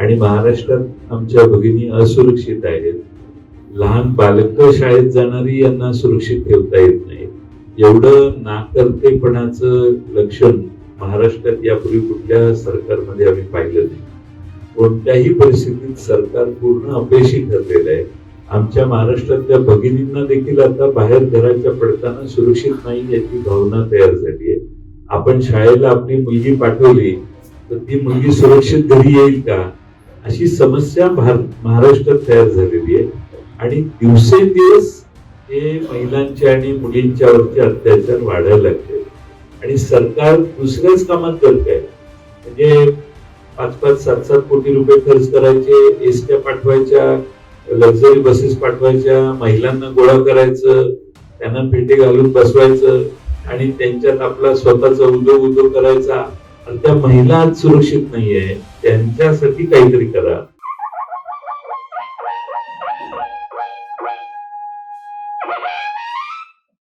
आणि महाराष्ट्रात आमच्या भगिनी असुरक्षित आहेत. लहान बालक शाळेत जाणारी यांना सुरक्षित ठेवता येत नाही. एवढं नाकर्तेपणाचं लक्षण महाराष्ट्रात यापूर्वी कुठल्या सरकारमध्ये आम्ही पाहिलं नाही. कोणत्याही परिस्थितीत सरकार पूर्ण अपयशी ठरलेलं आहे. आमच्या महाराष्ट्रातल्या भगिनींना देखील आता बाहेर घराच्या पडताना सुरक्षित नाही याची भावना तयार झाली आहे. आपण शाळेला आपली मुलगी पाठवली तर ती मुलगी सुरक्षित घरी येईल का? अशी समस्या महाराष्ट्रात तयार झालेली आहे. आणि दिवसेंदिवस हे महिलांचे आणि मुलींच्यावरचे अत्याचार वाढायला लागले. आणि सरकार दुसऱ्याच कामात करत आहे. म्हणजे पाच पाच सात सात कोटी रुपये खर्च करायचे एसट्या पाठवायच्या लक्झरी बसेस पाठवायच्या महिलांना गोळा करायचं त्यांना पेटे घालून बसवायचं आणि त्यांच्यात आपला स्वतःचा उद्योग उद्योग करायचा. आणि त्या महिला आज सुरक्षित नाहीये त्यांच्यासाठी काहीतरी करा.